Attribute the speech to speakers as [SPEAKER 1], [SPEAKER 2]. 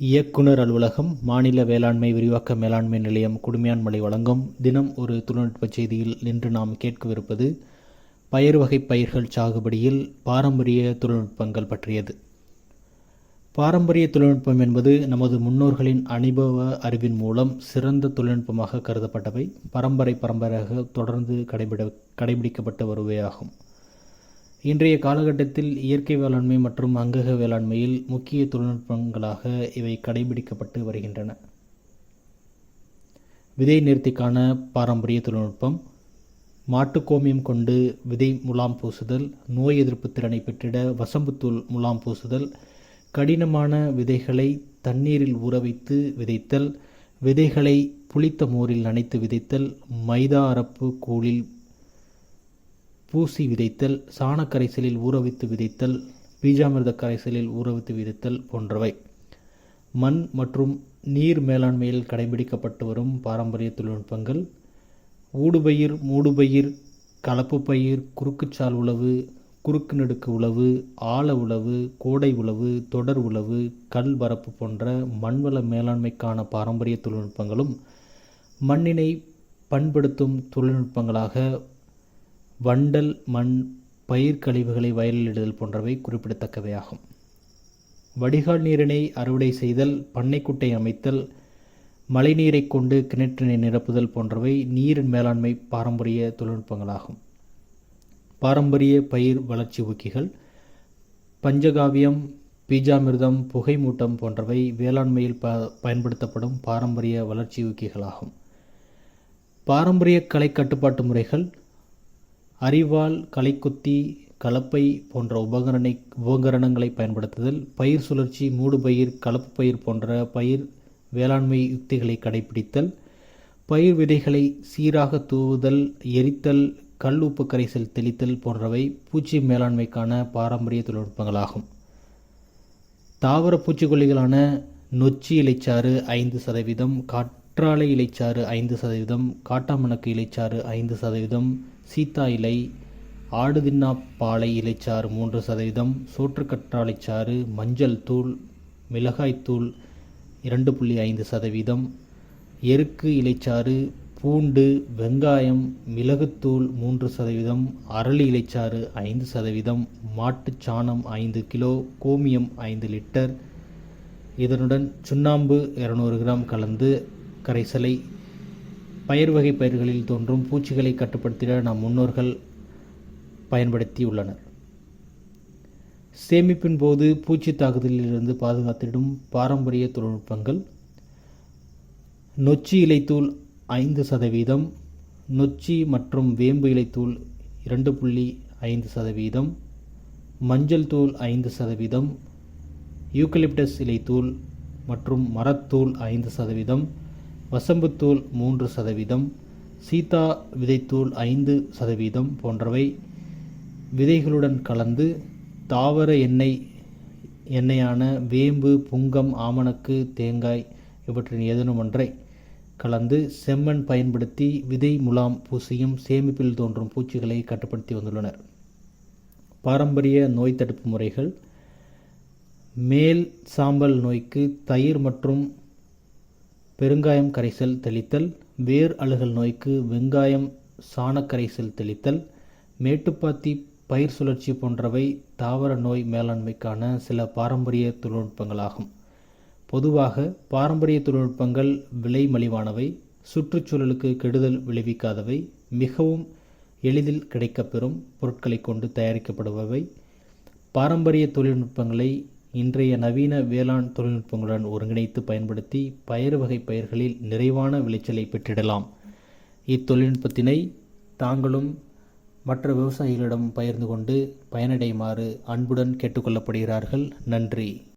[SPEAKER 1] இயக்குனர் அலுவலகம் மாநில வேளாண்மை விரிவாக்க மேலாண்மை நிலையம் குடுமையான்மலை வழங்கும் தினம் ஒரு தொழில்நுட்ப செய்தியில் இன்று நாம் கேட்கவிருப்பது பயிர் வகை பயிர்கள் சாகுபடியில் பாரம்பரிய தொழில்நுட்பங்கள் பற்றியது. பாரம்பரிய தொழில்நுட்பம் என்பது நமது முன்னோர்களின் அனுபவ அறிவின் மூலம் சிறந்த தொழில்நுட்பமாக கருதப்பட்டவை. பரம்பரை பரம்பரையாக தொடர்ந்து கடைபிட கடைபிடிக்கப்பட்டு வருவையாகும் இன்றைய காலகட்டத்தில் இயற்கை வேளாண்மை மற்றும் அங்கக வேளாண்மையில் முக்கிய தொழில்நுட்பங்களாக இவை கடைபிடிக்கப்பட்டு வருகின்றன. விதை நேர்த்திக்கான பாரம்பரிய தொழில்நுட்பம் மாட்டுக்கோமியம் கொண்டு விதை முலாம் பூசுதல் நோய் எதிர்ப்பு திறனை பெற்றிட வசம்புத்தூள் முலாம் பூசுதல் கடினமான விதைகளை தண்ணீரில் ஊற வைத்து விதைத்தல் விதைகளை புளித்த மோரில் நனைத்து விதைத்தல் மைதா அரப்பு கூழில் பூசி விதைத்தல் சாணக்கரைசலில் கரைசலில் விதைத்தல் பீஜாமிர்த கரைசலில் ஊறவித்து விதைத்தல் போன்றவை. மண் மற்றும் நீர் மேலாண்மையில் கடைபிடிக்கப்பட்டு வரும் பாரம்பரிய தொழில்நுட்பங்கள். ஊடுபயிர் மூடுபயிர் கலப்பு பயிர் குறுக்குச்சால் உழவு குறுக்கு நெடுக்கு உழவு ஆழ உழவு கோடை உழவு தொடர் உழவு கல் பரப்பு போன்ற மண்வள மேலாண்மைக்கான பாரம்பரிய தொழில்நுட்பங்களும் மண்ணினை பண்படுத்தும் தொழில்நுட்பங்களாக வண்டல் மண் பயிர் கழிவுகளை வயலிலிடுதல் போன்றவை குறிப்பிடத்தக்கவையாகும். வடிகால் நீரினை அறுவடை செய்தல் பண்ணைக்குட்டை அமைத்தல் மழைநீரை கொண்டு கிணற்றினை நிரப்புதல் போன்றவை நீரின் மேலாண்மை பாரம்பரிய தொழில்நுட்பங்களாகும். பாரம்பரிய பயிர் வளர்ச்சி ஊக்கிகள் பஞ்சகாவியம் பீஜாமிர்தம் புகைமூட்டம் போன்றவை வேளாண்மையில் ப பயன்படுத்தப்படும் பாரம்பரிய வளர்ச்சி ஊக்கிகளாகும். பாரம்பரிய கலை கட்டுப்பாட்டு முறைகள் அரிவாள் களைக்குத்தி கலப்பை போன்ற உபகரணை உபகரணங்களை பயன்படுத்துதல் பயிர் சுழற்சி மூடுபயிர் கலப்பு பயிர் போன்ற பயிர் வேளாண்மை யுக்திகளை கடைபிடித்தல் பயிர் விதைகளை சீராக தூவுதல் எரித்தல் கல் உப்பு கரைசல் தெளித்தல் போன்றவை பூச்சி மேலாண்மைக்கான பாரம்பரிய தொழில்நுட்பங்களாகும். தாவர பூச்சிக்கொல்லிகளான நொச்சி இலைச்சாறு ஐந்து சதவீதம் காட் கற்றாழை இலைச்சாறு ஐந்து சதவீதம் காட்டாமணக்கு இலைச்சாறு ஐந்து சதவீதம் சீத்தா இலை ஆடுதின்னா பாலை இலைச்சாறு மூன்று சதவீதம் சோற்றுக்கற்றாழைச்சாறு மஞ்சள் தூள் மிளகாய்த்தூள் இரண்டு புள்ளி ஐந்து சதவீதம் எருக்கு இலைச்சாறு பூண்டு வெங்காயம் மிளகுத்தூள் மூன்று சதவீதம் அரளி இலைச்சாறு ஐந்து சதவீதம் மாட்டுச் சாணம் ஐந்து கிலோ கோமியம் ஐந்து லிட்டர் இதனுடன் சுண்ணாம்பு இரநூறு கிராம் கலந்து கரைசலை பயிர் வகை பயிர்களில் தோன்றும் பூச்சிகளை கட்டுப்படுத்திட நம் முன்னோர்கள் பயன்படுத்தியுள்ளனர். சேமிப்பின் போது பூச்சி தாக்குதலிலிருந்து பாதுகாத்திடும் பாரம்பரிய தொழில்நுட்பங்கள் நொச்சி இலைத்தூள் ஐந்து சதவீதம் நொச்சி மற்றும் வேம்பு இலைத்தூள் இரண்டு புள்ளி ஐந்து சதவீதம் மஞ்சள் தூள் ஐந்து சதவீதம் யூக்கலிப்டஸ் இலைத்தூள் மற்றும் மரத்தூள் ஐந்து சதவீதம் வசம்புத்தூள் மூன்று சதவீதம் சீதா விதைத்தூள் ஐந்து சதவீதம் போன்றவை விதைகளுடன் கலந்து தாவர எண்ணெய் எண்ணெயான வேம்பு புங்கம் ஆமணக்கு தேங்காய் இவற்றின் ஏதேனும் ஒன்றை கலந்து செம்மண் பயன்படுத்தி விதை முலாம் பூசியும் சேமிப்பில் தோன்றும் பூச்சிகளை கட்டுப்படுத்தி வந்துள்ளனர். பாரம்பரிய நோய் தடுப்பு முறைகள் மேல் சாம்பல் நோய்க்கு தயிர் மற்றும் பெருங்காயம் கரைசல் தெளித்தல் வேர் அழுகல் நோய்க்கு வெங்காயம் சாணக்கரைசல் தெளித்தல் மேட்டுப்பாத்தி பயிர் சுழற்சி போன்றவை தாவர நோய் மேலாண்மைக்கான சில பாரம்பரிய தொழில்நுட்பங்களாகும். பொதுவாக பாரம்பரிய தொழில்நுட்பங்கள் விலை மலிவானவை சுற்றுச்சூழலுக்கு கெடுதல் விளைவிக்காதவை மிகவும் எளிதில் கிடைக்கப்பெறும் பொருட்களை கொண்டு தயாரிக்கப்படுபவை. பாரம்பரிய தொழில்நுட்பங்களை இன்றைய நவீன வேளாண் தொழில்நுட்பங்களுடன் ஒருங்கிணைத்து பயன்படுத்தி பயிர் வகை பயிர்களில் நிறைவான விளைச்சலை பெற்றிடலாம். இத்தொழில்நுட்பத்தினை தாங்களும் மற்ற விவசாயிகளிடம் பகிர்ந்து கொண்டு பயனடையுமாறு அன்புடன் கேட்டுக்கொள்ளப்படுகிறார்கள். நன்றி.